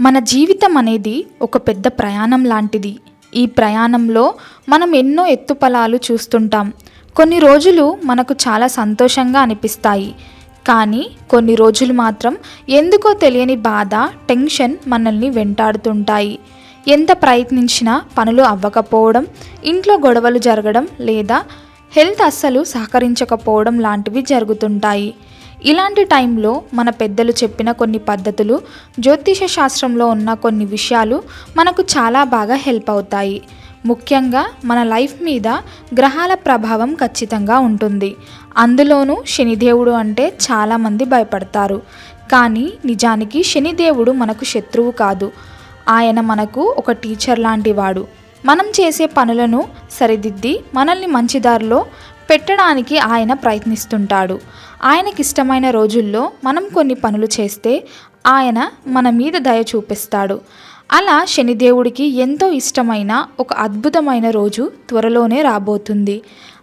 మన జీవితం అనేది ఒక పెద్ద ప్రయాణం లాంటిది. ఈ ప్రయాణంలో మనం ఎన్నో ఎత్తుపలాలు చూస్తుంటాం. కొన్ని రోజులు మనకు చాలా సంతోషంగా అనిపిస్తాయి. కానీ కొన్ని రోజులు మాత్రం ఎందుకో తెలియని బాధ టెన్షన్ మనల్ని వెంటాడుతుంటాయి. ఎంత ప్రయత్నించినా పనులు అవ్వకపోవడం ఇంట్లో గొడవలు జరగడం లేదా హెల్త్ అస్సలు సహకరించకపోవడం లాంటివి జరుగుతుంటాయి. ఇలాంటి టైంలో మన పెద్దలు చెప్పిన కొన్ని పద్ధతులు జ్యోతిష శాస్త్రంలో ఉన్న కొన్ని విషయాలు మనకు చాలా బాగా హెల్ప్ అవుతాయి. ముఖ్యంగా మన లైఫ్ మీద గ్రహాల ప్రభావం ఖచ్చితంగా ఉంటుంది. అందులోనూ శనిదేవుడు అంటే చాలామంది భయపడతారు. కానీ నిజానికి శనిదేవుడు మనకు శత్రువు కాదు. ఆయన మనకు ఒక టీచర్ లాంటి వాడు మనం చేసే పనులను సరిదిద్ది మనల్ని మంచి దారిలో పెట్టడానికి ఆయన ప్రయత్నిస్తుంటాడు. ఆయనకి ఇష్టమైన రోజుల్లో మనం కొన్ని పనులు చేస్తే ఆయన మన మీద దయ చూపిస్తాడు. అలా శనిదేవుడికి ఎంతో ఇష్టమైన ఒక అద్భుతమైన రోజు త్వరలోనే రాబోతుంది.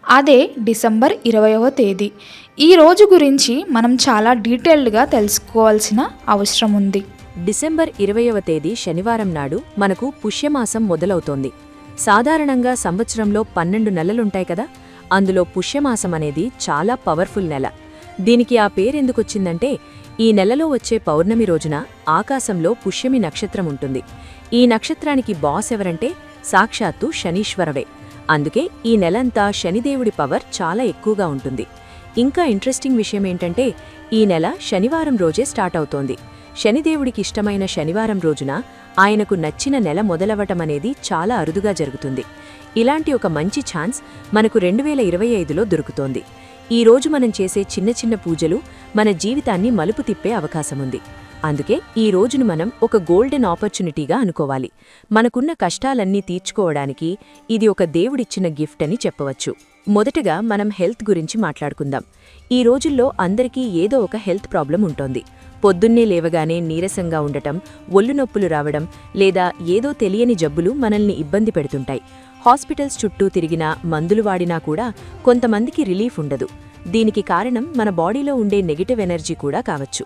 అదే డిసెంబర్ ఇరవయవ తేదీ. ఈ రోజు గురించి మనం చాలా డీటెయిల్డ్గా తెలుసుకోవాల్సిన అవసరం ఉంది. డిసెంబర్ ఇరవయవ తేదీ శనివారం నాడు మనకు పుష్యమాసం మొదలవుతోంది. సాధారణంగా సంవత్సరంలో పన్నెండు నెలలుంటాయి కదా అందులో పుష్యమాసం అనేది చాలా పవర్ఫుల్ నెల. దీనికి ఆ పేరెందుకొచ్చిందంటే ఈ నెలలో వచ్చే పౌర్ణమి రోజున ఆకాశంలో పుష్యమి నక్షత్రం ఉంటుంది. ఈ నక్షత్రానికి బాస్ ఎవరంటే సాక్షాత్తు శనీశ్వరవే. అందుకే ఈ నెలంతా శనిదేవుడి పవర్ చాలా ఎక్కువగా ఉంటుంది. ఇంకా ఇంట్రెస్టింగ్ విషయం ఏంటంటే ఈ నెల శనివారం రోజే స్టార్ట్ అవుతోంది. శనిదేవుడికి ఇష్టమైన శనివారం రోజున ఆయనకు నచ్చిన నెల మొదలవటమనేది చాలా అరుదుగా జరుగుతుంది. ఇలాంటి ఒక మంచి ఛాన్స్ మనకు రెండు వేల ఇరవై ఐదులో దొరుకుతోంది. ఈ రోజు మనం చేసే చిన్న చిన్న పూజలు మన జీవితాన్ని మలుపు తిప్పే అవకాశముంది. అందుకే ఈ రోజును మనం ఒక గోల్డెన్ ఆపర్చునిటీగా అనుకోవాలి. మనకున్న కష్టాలన్నీ తీర్చుకోవడానికి ఇది ఒక దేవుడిచ్చిన గిఫ్ట్ అని చెప్పవచ్చు. మొదటగా మనం హెల్త్ గురించి మాట్లాడుకుందాం. ఈ రోజుల్లో అందరికీ ఏదో ఒక హెల్త్ ప్రాబ్లం ఉంటోంది. పొద్దున్నే లేవగానే నీరసంగా ఉండటం ఒళ్ళు నొప్పులు రావడం లేదా ఏదో తెలియని జబ్బులు మనల్ని ఇబ్బంది పెడుతుంటాయి. హాస్పిటల్స్ చుట్టూ తిరిగినా మందులు వాడినా కూడా కొంతమందికి రిలీఫ్ ఉండదు. దీనికి కారణం మన బాడీలో ఉండే నెగిటివ్ ఎనర్జీ కూడా కావచ్చు.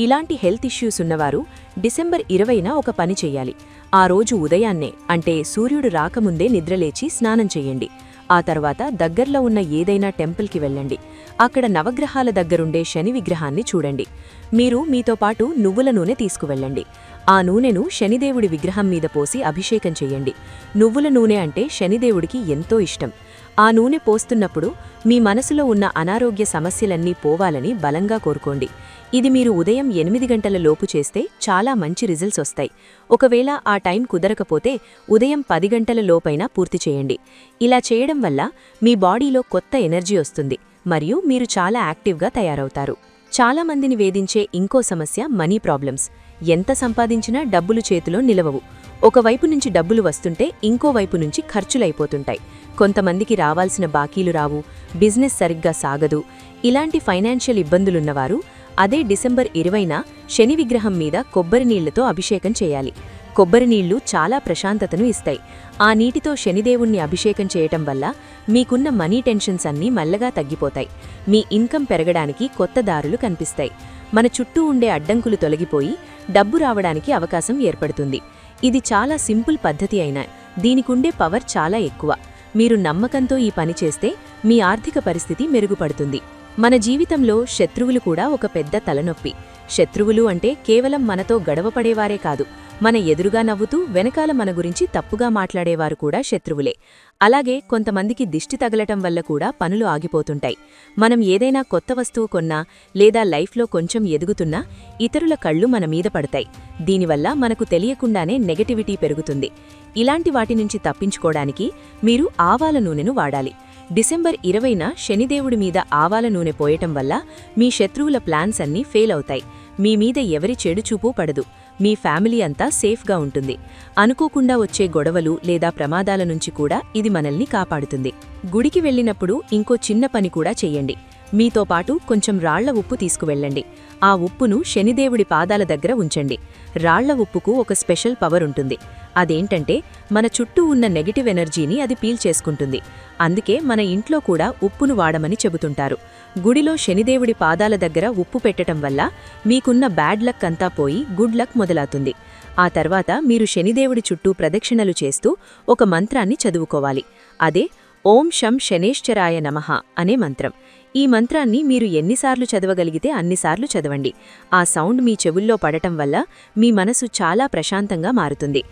ఇలాంటి హెల్త్ ఇష్యూస్ ఉన్నవారు డిసెంబర్ ఇరవైన ఒక పని చెయ్యాలి ఆ రోజు ఉదయాన్నే అంటే సూర్యుడు రాకముందే నిద్రలేచి స్నానం చేయండి. ఆ తర్వాత దగ్గర్లో ఉన్న ఏదైనా టెంపుల్కి వెళ్ళండి. అక్కడ నవగ్రహాల దగ్గరుండే శని విగ్రహాన్ని చూడండి. మీరు మీతో పాటు నువ్వుల నూనె తీసుకువెళ్ళండి. ఆ నూనెను శనిదేవుడి విగ్రహం మీద పోసి అభిషేకం చెయ్యండి నువ్వుల నూనె అంటే శనిదేవుడికి ఎంతో ఇష్టం. ఆ నూనె పోస్తున్నప్పుడు మీ మనసులో ఉన్న అనారోగ్య సమస్యలన్నీ పోవాలని బలంగా కోరుకోండి. ఇది మీరు ఉదయం ఎనిమిది గంటల లోపు చేస్తే చాలా మంచి రిజల్ట్స్ వస్తాయి. ఒకవేళ ఆ టైం కుదరకపోతే ఉదయం పది గంటల లోపైనా పూర్తి చేయండి. ఇలా చేయడం వల్ల మీ బాడీలో కొత్త ఎనర్జీ వస్తుంది. మరియు మీరు చాలా యాక్టివ్గా తయారవుతారు. చాలామందిని వేధించే ఇంకో సమస్య మనీ ప్రాబ్లమ్స్. ఎంత సంపాదించినా డబ్బులు చేతిలో నిలవవు. ఒకవైపు నుంచి డబ్బులు వస్తుంటే ఇంకో వైపు నుంచి ఖర్చులైపోతుంటాయి. కొంతమందికి రావాల్సిన బాకీలు రావు. బిజినెస్ సరిగ్గా సాగదు. ఇలాంటి ఫైనాన్షియల్ ఇబ్బందులున్నవారు అదే డిసెంబర్ ఇరవైన శని విగ్రహం మీద కొబ్బరి నీళ్ళతో అభిషేకం చేయాలి. కొబ్బరి నీళ్ళు చాలా ప్రశాంతతను ఇస్తాయి. ఆ నీటితో శనిదేవుణ్ణి అభిషేకం చేయటం వల్ల మీకున్న మనీ టెన్షన్స్ అన్నీ మల్లగా తగ్గిపోతాయి. మీ ఇన్కమ్ పెరగడానికి కొత్త దారులు కనిపిస్తాయి. మన చుట్టూ ఉండే అడ్డంకులు తొలగిపోయి డబ్బు రావడానికి అవకాశం ఏర్పడుతుంది. ఇది చాలా సింపుల్ పద్ధతి అయినా దీనికుండే పవర్ చాలా ఎక్కువ. మీరు నమ్మకంతో ఈ పని చేస్తే మీ ఆర్థిక పరిస్థితి మెరుగుపడుతుంది. మన జీవితంలో శత్రువులు కూడా ఒక పెద్ద తలనొప్పి. శత్రువులు అంటే కేవలం మనతో గడవపడేవారే కాదు. మన ఎదురుగా నవ్వుతూ వెనకాల మన గురించి తప్పుగా మాట్లాడేవారు కూడా శత్రువులే. అలాగే కొంతమందికి దిష్టి తగలటం వల్ల కూడా పనులు ఆగిపోతుంటాయి. మనం ఏదైనా కొత్త వస్తువు కొన్నా లేదా లైఫ్లో కొంచెం ఎదుగుతున్నా ఇతరుల కళ్ళు మన మీద పడతాయి. దీనివల్ల మనకు తెలియకుండానే నెగటివిటీ పెరుగుతుంది. ఇలాంటి వాటి నుంచి తప్పించుకోవడానికి మీరు ఆవాల నూనెను వాడాలి. డిసెంబర్ ఇరవైన శనిదేవుడి మీద ఆవాల నూనె పోయటం వల్ల మీ శత్రువుల ప్లాన్స్ అన్నీ ఫెయిల్ అవుతాయి. మీ మీద ఎవరి చెడు చూపు పడదు. మీ ఫ్యామిలీ అంతా సేఫ్గా ఉంటుంది. అనుకోకుండా వచ్చే గొడవలు లేదా ప్రమాదాల నుంచి కూడా ఇది మనల్ని కాపాడుతుంది. గుడికి వెళ్ళినప్పుడు ఇంకో చిన్న పని కూడా చెయ్యండి మీతో పాటు కొంచెం రాళ్ళ ఉప్పు తీసుకువెళ్ళండి. ఆ ఉప్పును శనిదేవుడి పాదాల దగ్గర ఉంచండి. రాళ్ళ ఉప్పుకు ఒక స్పెషల్ పవర్ ఉంటుంది. అదేంటంటే మన చుట్టూ ఉన్న నెగటివ్ ఎనర్జీని అది పీల్ చేసుకుంటుంది. అందుకే మన ఇంట్లో కూడా ఉప్పును వాడమని చెబుతుంటారు. గుడిలో శనిదేవుడి పాదాల దగ్గర ఉప్పు పెట్టటం వల్ల మీకున్న బ్యాడ్ లక్ అంతా పోయి గుడ్ లక్ మొదలవుతుంది. ఆ తర్వాత మీరు శనిదేవుడి చుట్టూ ప్రదక్షిణలు చేస్తూ ఒక మంత్రాన్ని చదువుకోవాలి. అదే ఓం శం శనేశ్చరాయ నమః అనే మంత్రం. ఈ మంత్రాన్ని మీరు ఎన్నిసార్లు చదవగలిగితే అన్నిసార్లు చదవండి. ఆ సౌండ్ మీ చెవుల్లో పడటం వల్ల మీ మనసు చాలా ప్రశాంతంగా మారుతుంది.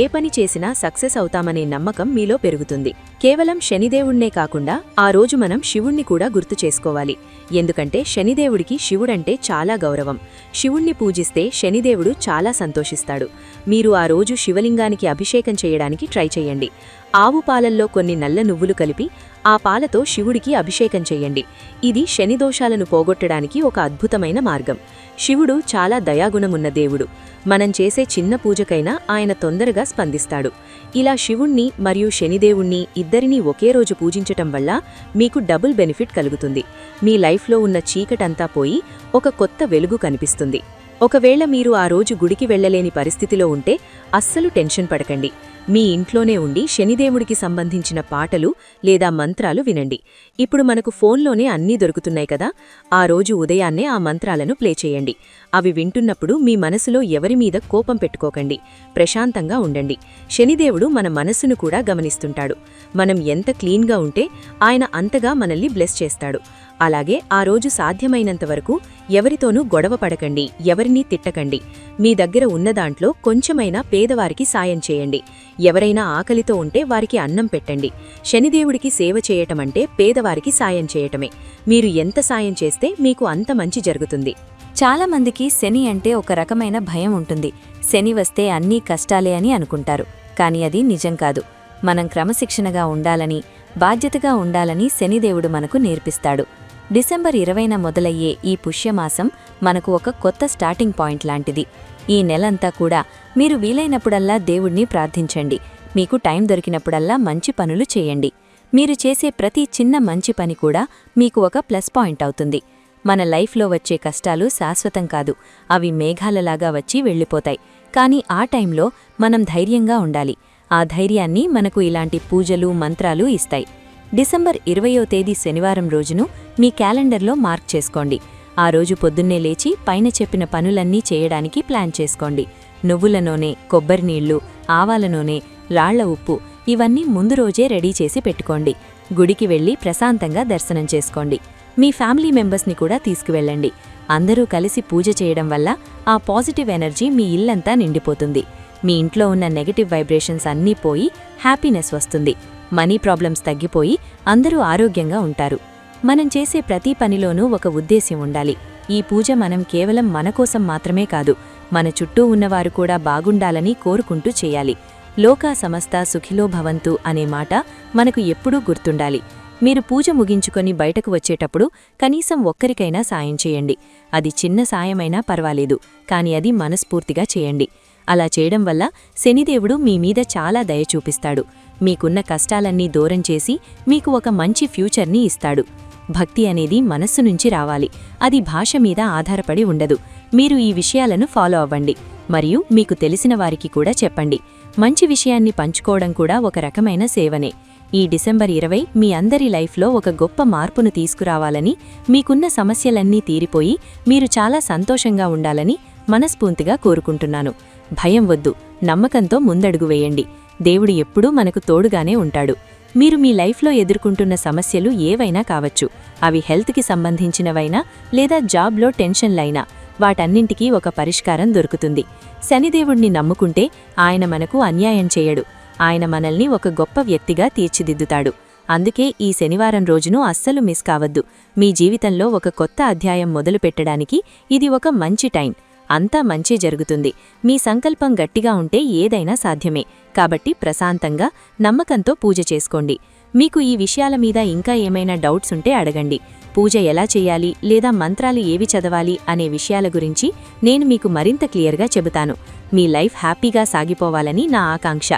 ఏ పని చేసినా సక్సెస్ అవుతామనే నమ్మకం మీలో పెరుగుతుంది. కేవలం శనిదేవుణ్ణే కాకుండా ఆ రోజు మనం శివుణ్ణి కూడా గుర్తు చేసుకోవాలి. ఎందుకంటే శనిదేవుడికి శివుడంటే చాలా గౌరవం. శివుణ్ణి పూజిస్తే శనిదేవుడు చాలా సంతోషిస్తాడు. మీరు ఆ రోజు శివలింగానికి అభిషేకం చేయడానికి ట్రై చేయండి. ఆవు పాలల్లో కొన్ని నల్ల నువ్వులు కలిపి ఆ పాలతో శివుడికి అభిషేకం చెయ్యండి ఇది శనిదోషాలను పోగొట్టడానికి ఒక అద్భుతమైన మార్గం. శివుడు చాలా దయాగుణమున్న దేవుడు. మనం చేసే చిన్న పూజకైనా ఆయన తొందరగా స్పందిస్తాడు. ఇలా శివుణ్ణి మరియు శనిదేవుణ్ణి ఇద్దరినీ ఒకే రోజు పూజించటం వల్ల మీకు డబుల్ బెనిఫిట్ కలుగుతుంది. మీ లైఫ్లో ఉన్న చీకటంతా పోయి ఒక కొత్త వెలుగు కనిపిస్తుంది. ఒకవేళ మీరు ఆ రోజు గుడికి వెళ్ళలేని పరిస్థితిలో ఉంటే అస్సలు టెన్షన్ పడకండి. మీ ఇంట్లోనే ఉండి శనిదేవుడికి సంబంధించిన పాటలు లేదా మంత్రాలు వినండి. ఇప్పుడు మనకు ఫోన్లోనే అన్నీ దొరుకుతున్నాయి కదా. ఆ రోజు ఉదయాన్నే ఆ మంత్రాలను ప్లే చేయండి. అవి వింటున్నప్పుడు మీ మనసులో ఎవరి మీద కోపం పెట్టుకోకండి. ప్రశాంతంగా ఉండండి. శనిదేవుడు మన మనస్సును కూడా గమనిస్తుంటాడు. మనం ఎంత క్లీన్గా ఉంటే ఆయన అంతగా మనల్ని బ్లెస్ చేస్తాడు. అలాగే ఆ రోజు సాధ్యమైనంత వరకు ఎవరితోనూ గొడవ పడకండి ఎవరినీ తిట్టకండి. మీ దగ్గర ఉన్నదాంట్లో కొంచెమైనా పేదవారికి సాయం చేయండి. ఎవరైనా ఆకలితో ఉంటే వారికి అన్నం పెట్టండి. శనిదేవుడికి సేవ చేయటమంటే పేదవారికి సాయం చేయటమే. మీరు ఎంత సాయం చేస్తే మీకు అంత మంచి జరుగుతుంది. చాలామందికి శని అంటే ఒక రకమైన భయం ఉంటుంది. శని వస్తే అన్నీ కష్టాలే అని అనుకుంటారు. కానీ అది నిజం కాదు. మనం క్రమశిక్షణగా ఉండాలని బాధ్యతగా ఉండాలని శనిదేవుడు మనకు నేర్పిస్తాడు. డిసెంబర్ ఇరవైన మొదలయ్యే ఈ పుష్యమాసం మనకు ఒక కొత్త స్టార్టింగ్ పాయింట్ లాంటిది. ఈ నెలంతా కూడా మీరు వీలైనప్పుడల్లా దేవుణ్ణి ప్రార్థించండి. మీకు టైం దొరికినప్పుడల్లా మంచి పనులు చేయండి. మీరు చేసే ప్రతి చిన్న మంచి పని కూడా మీకు ఒక ప్లస్ పాయింట్ అవుతుంది. మన లైఫ్లో వచ్చే కష్టాలు శాశ్వతం కాదు. అవి మేఘాలలాగా వచ్చి వెళ్ళిపోతాయి. కానీ ఆ టైంలో మనం ధైర్యంగా ఉండాలి. ఆ ధైర్యాన్ని మనకు ఇలాంటి పూజలు మంత్రాలు ఇస్తాయి. డిసెంబర్ ఇరవయో తేదీ శనివారం రోజును మీ క్యాలెండర్లో మార్క్ చేసుకోండి. ఆ రోజు పొద్దున్నే లేచి పైన చెప్పిన పనులన్నీ చేయడానికి ప్లాన్ చేసుకోండి. నువ్వుల నూనె కొబ్బరి నీళ్ళు ఆవాల నూనె రాళ్ళ ఉప్పు ఇవన్నీ ముందు రోజే రెడీ చేసి పెట్టుకోండి. గుడికి వెళ్ళి ప్రశాంతంగా దర్శనం చేసుకోండి. మీ ఫ్యామిలీ మెంబర్స్ని కూడా తీసుకువెళ్ళండి. అందరూ కలిసి పూజ చేయడం వల్ల ఆ పాజిటివ్ ఎనర్జీ మీ ఇల్లంతా నిండిపోతుంది. మీ ఇంట్లో ఉన్న నెగటివ్ వైబ్రేషన్స్ అన్నీ పోయి హ్యాపీనెస్ వస్తుంది. మనీ ప్రాబ్లమ్స్ తగ్గిపోయి అందరూ ఆరోగ్యంగా ఉంటారు. మనం చేసే ప్రతి పనిలోనూ ఒక ఉద్దేశ్యం ఉండాలి. ఈ పూజ మనం కేవలం మన కోసం మాత్రమే కాదు మన చుట్టూ ఉన్నవారు కూడా బాగుండాలని కోరుకుంటూ చేయాలి. లోకా సమస్త సుఖిలో భవంతు అనే మాట మనకు ఎప్పుడూ గుర్తుండాలి. మీరు పూజ ముగించుకొని బయటకు వచ్చేటప్పుడు కనీసం ఒక్కరికైనా సాయం చేయండి. అది చిన్న సాయమైనా పర్వాలేదు కాని అది మనస్ఫూర్తిగా చేయండి. అలా చేయడం వల్ల శనిదేవుడు మీ మీద చాలా దయ చూపిస్తాడు. మీకున్న కష్టాలన్నీ దూరం చేసి మీకు ఒక మంచి ఫ్యూచర్ని ఇస్తాడు. భక్తి అనేది మనస్సు నుంచి రావాలి. అది భాష మీద ఆధారపడి ఉండదు. మీరు ఈ విషయాలను ఫాలో అవ్వండి. మరియు మీకు తెలిసిన వారికి కూడా చెప్పండి. మంచి విషయాన్ని పంచుకోవడం కూడా ఒక రకమైన సేవనే. ఈ డిసెంబర్ ఇరవై మీ అందరి లైఫ్లో ఒక గొప్ప మార్పును తీసుకురావాలని మీకున్న సమస్యలన్నీ తీరిపోయి మీరు చాలా సంతోషంగా ఉండాలని మనస్ఫూర్తిగా కోరుకుంటున్నాను. భయం వద్దు నమ్మకంతో ముందడుగు వేయండి. దేవుడు ఎప్పుడూ మనకు తోడుగానే ఉంటాడు. మీరు మీ లైఫ్లో ఎదుర్కొంటున్న సమస్యలు ఏవైనా కావచ్చు. అవి హెల్త్కి సంబంధించినవైనా లేదా జాబ్లో టెన్షన్లైనా. వాటన్నింటికీ ఒక పరిష్కారం దొరుకుతుంది. శనిదేవుణ్ణి నమ్ముకుంటే ఆయన మనకు అన్యాయం చేయడు. ఆయన మనల్ని ఒక గొప్ప వ్యక్తిగా తీర్చిదిద్దుతాడు. అందుకే ఈ శనివారం రోజును అస్సలు మిస్ కావద్దు. మీ జీవితంలో ఒక కొత్త అధ్యాయం మొదలుపెట్టడానికి ఇది ఒక మంచి టైం. అంతా మంచి జరుగుతుంది. మీ సంకల్పం గట్టిగా ఉంటే ఏదైనా సాధ్యమే. కాబట్టి ప్రశాంతంగా నమ్మకంతో పూజ చేసుకోండి. మీకు ఈ విషయాల మీద ఇంకా ఏమైనా డౌట్స్ ఉంటే అడగండి. పూజ ఎలా చేయాలి? లేదా మంత్రాలు ఏవి చదవాలి? అనే విషయాల గురించి నేను మీకు మరింత క్లియర్గా చెబుతాను. మీ లైఫ్ హ్యాపీగా సాగిపోవాలని నా ఆకాంక్ష.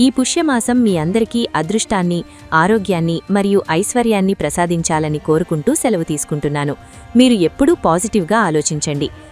ఈ పుష్యమాసం మీ అందరికీ అదృష్టాన్ని ఆరోగ్యాన్ని మరియు ఐశ్వర్యాన్ని ప్రసాదించాలని కోరుకుంటూ సెలవు తీసుకుంటున్నాను. మీరు ఎప్పుడూ పాజిటివ్గా ఆలోచించండి.